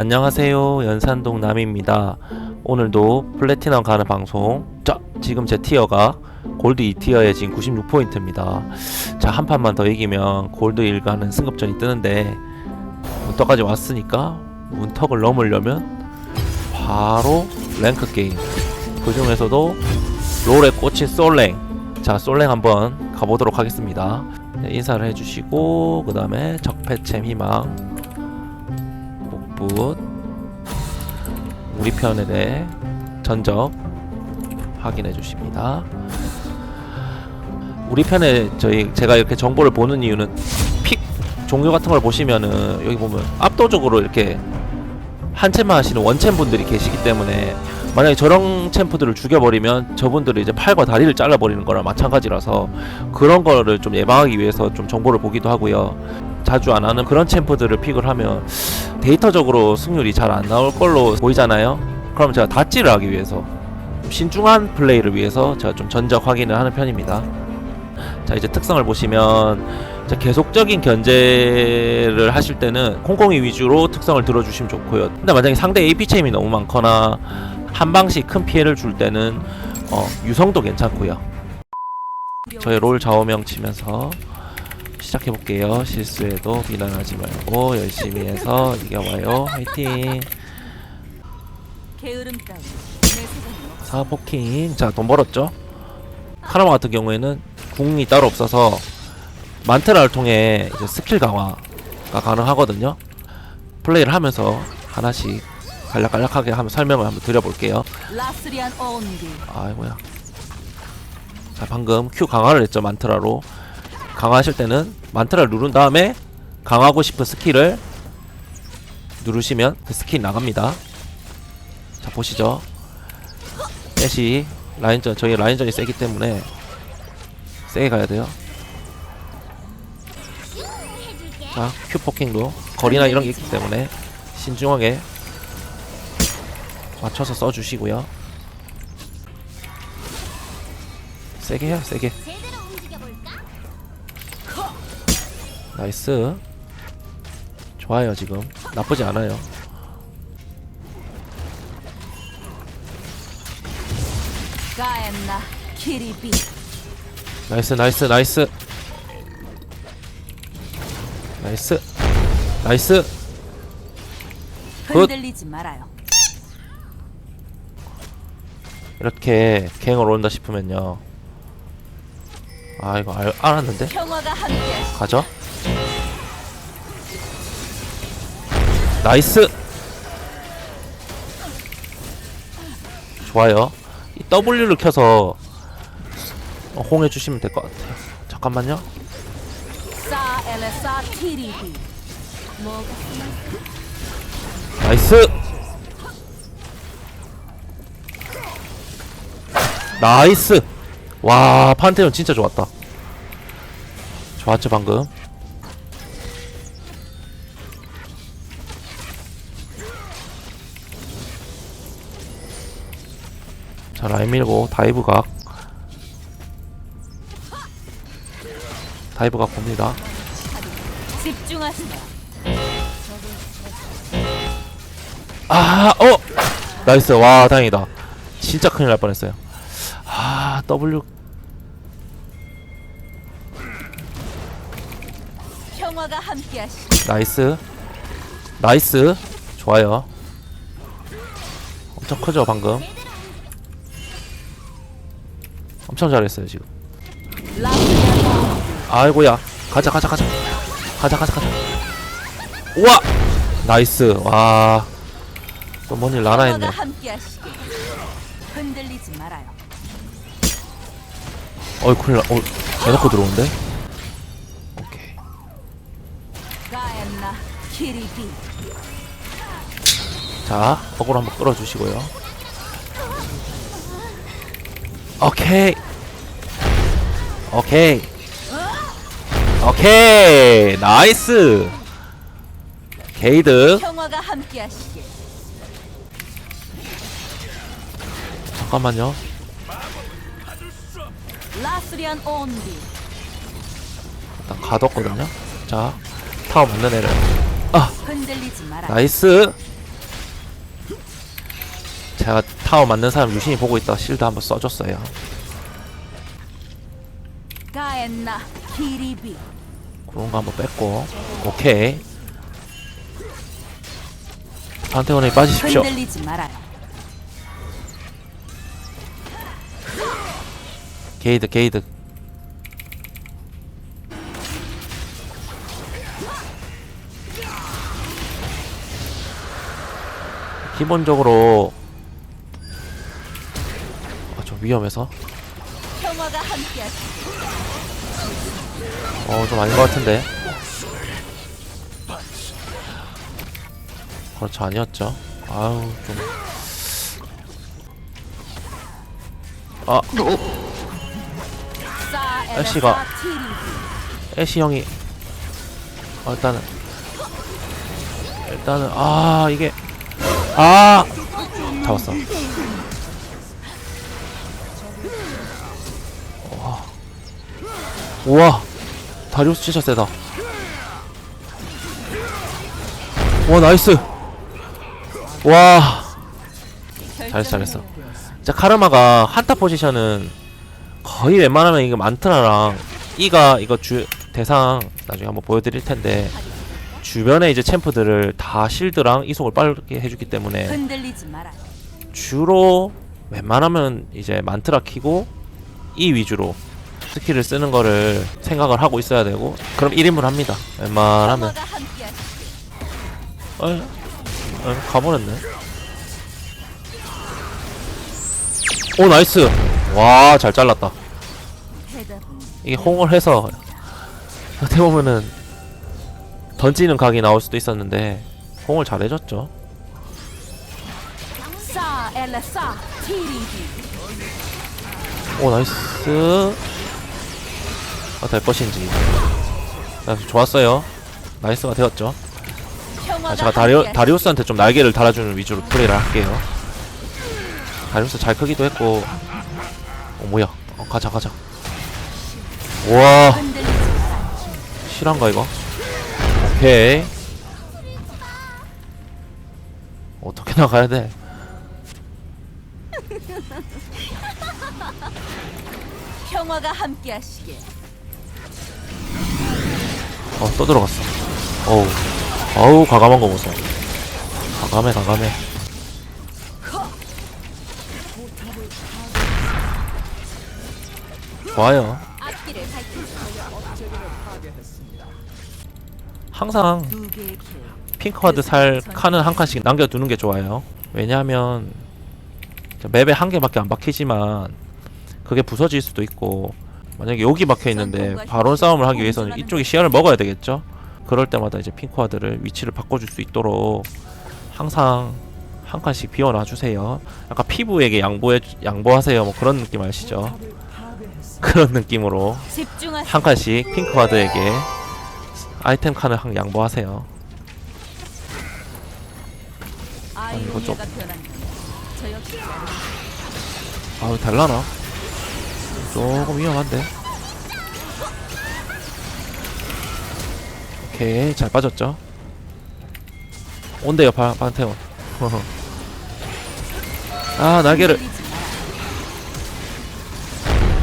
안녕하세요. 연산동 남입니다. 오늘도 플래티넘 가는 방송. 자 지금 제 티어가 골드 2티어에 지금 96포인트입니다. 자 한 판만 더 이기면 골드 1 가는 승급전이 뜨는데 문턱까지 왔으니까 문턱을 넘으려면 바로 랭크 게임. 그 중에서도 롤에 꽂힌 솔랭. 자 솔랭 한번 가보도록 하겠습니다. 네, 인사를 해주시고 그 다음에 적폐챔 희망 복붙 우리 편에 대해 전적 확인해 주십니다. 우리 편에 저희 제가 이렇게 정보를 보는 이유는 픽 종류 같은 걸 보시면은 여기 보면 압도적으로 이렇게 한 챔만 하시는 원챔 분들이 계시기 때문에 만약에 저런 챔프들을 죽여버리면 저분들이 이제 팔과 다리를 잘라버리는 거랑 마찬가지라서 그런 거를 좀 예방하기 위해서 좀 정보를 보기도 하고요. 자주 안 하는 그런 챔프들을 픽을 하면 데이터적으로 승률이 잘 안 나올 걸로 보이잖아요. 그럼 제가 닷질을 하기 위해서 좀 신중한 플레이를 위해서 제가 좀 전적 확인을 하는 편입니다. 자 이제 특성을 보시면 계속적인 견제를 하실 때는 콩콩이 위주로 특성을 들어주시면 좋고요. 근데 만약에 상대 AP 체임이 너무 많거나 한 방씩 큰 피해를 줄 때는 어, 유성도 괜찮고요. 저희 롤 좌우명 치면서 시작해 볼게요. 실수해도 비난하지 말고 열심히 해서 이겨봐요. 화이팅. 사포킹. 자, 돈 벌었죠? 카라마 같은 경우에는 궁이 따로 없어서 만테라를 통해 이제 스킬 강화가 가능하거든요. 플레이를 하면서 하나씩 간략간략하게 한번 설명을 한번 드려볼게요. 아이고야. 자, 방금 Q 강화를 했죠, 만트라로. 강화하실 때는 만트라를 누른 다음에 강화하고 싶은 스킬을 누르시면 그 스킬 나갑니다. 자, 보시죠. 애쉬 라인전, 저희 라인전이 세기 때문에 세게 가야 돼요. 자, Q 포킹도 거리나 이런 게 있기 때문에 신중하게 맞춰서 써주시고요. 세게 해요, 세게. 나이스. 좋아요, 지금. 나쁘지 않아요. 나이스, 나이스, 나이스. 나이스. 나이스. 굿. 흔들리지 말아요. 이렇게 갱을 온다 싶으면요. 아, 이거 알, 알았는데? 가죠. 나이스. 좋아요. 이 W를 켜서 어, 홍해 주시면 될 것 같아요. 잠깐만요. 나이스. 나이스. 와, 판테온 진짜 좋았다. 좋았죠, 방금. 자, 라인 밀고 다이브 각. 다이브 각 봅니다. 아, 어! 나이스. 와, 다행이다. 진짜 큰일 날 뻔했어요. 아, W. 평화가 함께하시. 나이스. 나이스. 좋아요. 엄청 크죠, 방금. 엄청 잘했어요, 지금. 아이고야. 가자, 가자, 가자. 가자, 가자, 가자. 우와! 나이스. 와. 또뭔일 나나 했네. 평화가 함께하시길. 흔들리지 말아요. 어이, 큰일 나. 어, 대놓고 들어오는데? 오케이. 자, 어그로 한번 끌어주시고요. 오케이. 오케이. 오케이. 나이스. 게이드. 잠깐만요. 라스리안 온디 일단 가뒀거든요. 자, 타워 맞는 애를. 흔들리지 말아요. 나이스. 제가 타워 맞는 사람 유심히 보고 있다가 실드 한번 써줬어요 가엔나 키리비 그런 거 한번 뺐고 오케이 판테온에 빠지십시오 흔들리지 말아요. 게이드 게이드. 기본적으로 아, 좀 위험해서? 평화가 함께하시. 어좀 아닌 것 같은데. 그렇죠 아니었죠. 아우 좀. 아, 사 애쉬가. 애쉬 형이 어, 일단은 일단은 아 이게 아! 잡았어. 와. 우와. 다리우스 진짜 세다. 와 나이스. 와. 잘했어 잘했어. 진짜 카르마가 한타 포지션은 거의 웬만하면 이거 만트라랑. 이가 이거 주 대상 나중에 한번 보여드릴 텐데 주변에 이제 챔프들을 다 실드랑 이속을 빠르게 해주기 때문에 흔들리지. 주로 웬만하면 이제 만트라 키고 이 위주로 스킬을 쓰는 거를 생각을 하고 있어야 되고 그럼 1인분 합니다. 웬만하면. 어, 어 가버렸네. 오 나이스 와 잘 잘랐다. 이게 홍을 해서 어떻게 보면은 던지는 각이 나올 수도 있었는데 홍을 잘 해줬죠. 오 나이스. 어될 것인지. 아, 좋았어요. 나이스가 되었죠. 아, 제가 다리오. 다리우스한테 좀 날개를 달아주는 위주로 플레이를 할게요. 다리우스 잘 크기도 했고 어 뭐야 어, 가자 가자 우와. 실한가 이거? 오케이 어떻게 나가야 돼? 평화가 함께하시길. 어또 들어갔어 어우 어우 과감한 거 보소 과감해 과감해 좋아요. 항상. 핑크와드 살 칸은 한 칸씩 남겨두는 게 좋아요. 왜냐하면 저 맵에 한 개밖에 안 박히지만 그게 부서질 수도 있고 만약에 여기 박혀 있는데 바론 싸움을 하기 위해서는 이쪽이 시야를 먹어야 되겠죠. 그럴 때마다 이제 핑크와드를 위치를 바꿔줄 수 있도록 항상 한 칸씩 비워놔 주세요. 약간 피부에게 양보해 양보하세요. 뭐 그런 느낌 아시죠? 그런 느낌으로 집중하시. 한 칸씩 핑크와드에게 아이템 칸을 한 양보하세요. 아이 이거 좀- 아우 달라나? 조금 위험한데. 오케이 잘 빠졌죠. 온대요 바, 반테온. 아 날개를.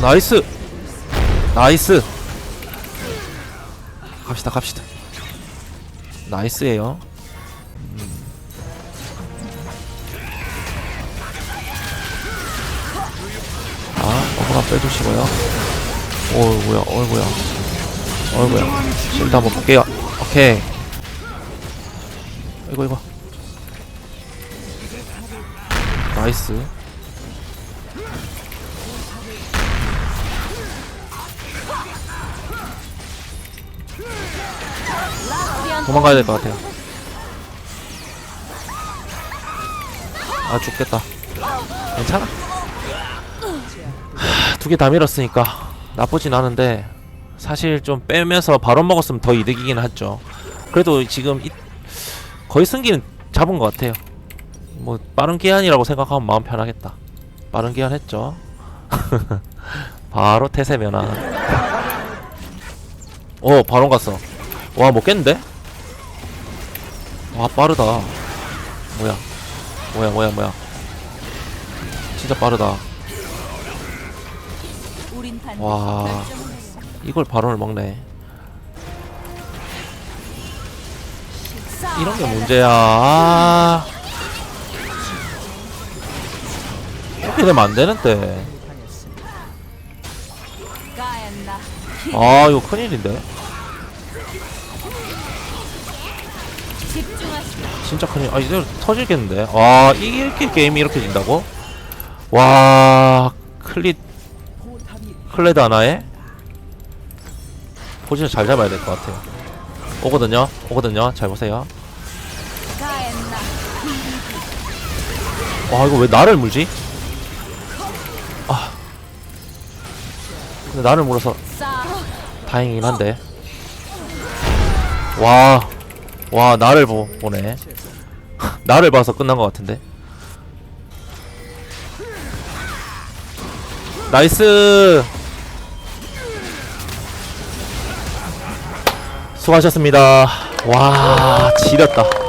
나이스. 나이스. 갑시다 갑시다. 나이스예요. 음. 아 어그나 빼주시고요. 어이구야 어이구야. 어이구야. 실드 한번 볼게요. 오케이. 이거 이거. 나이스 도망가야 될 것 같아요. 아 죽겠다. 괜찮아. 두 개 다 밀었으니까 나쁘진 않은데 사실 좀 빼면서 바로 먹었으면 더 이득이긴 하죠. 그래도 지금 이, 거의 승기는 잡은 것 같아요. 뭐 빠른 기한이라고 생각하면 마음 편하겠다. 빠른 기한 했죠. 바로 태세 면환. 오 바로 갔어. 와 먹겠는데? 와 빠르다. 뭐야. 뭐야 뭐야 뭐야. 진짜 빠르다. 와. 이걸 바론을 먹네. 이런 게 문제야. 아 이렇게 되면 안 되는데 아 이거 큰일인데 진짜 큰일. 아 이제 터지겠는데? 와 이렇게 게임이 이렇게 진다고? 와 클릿 클레드 하나에 포지션 잘 잡아야 될 것 같아요. 오거든요? 오거든요? 잘 보세요. 와 이거 왜 나를 물지? 아. 근데 나를 물어서. 다행이긴 한데. 와, 와 나를 보, 보네. 나를 봐서 끝난 것 같은데. 나이스! 수고하셨습니다. 와 지렸다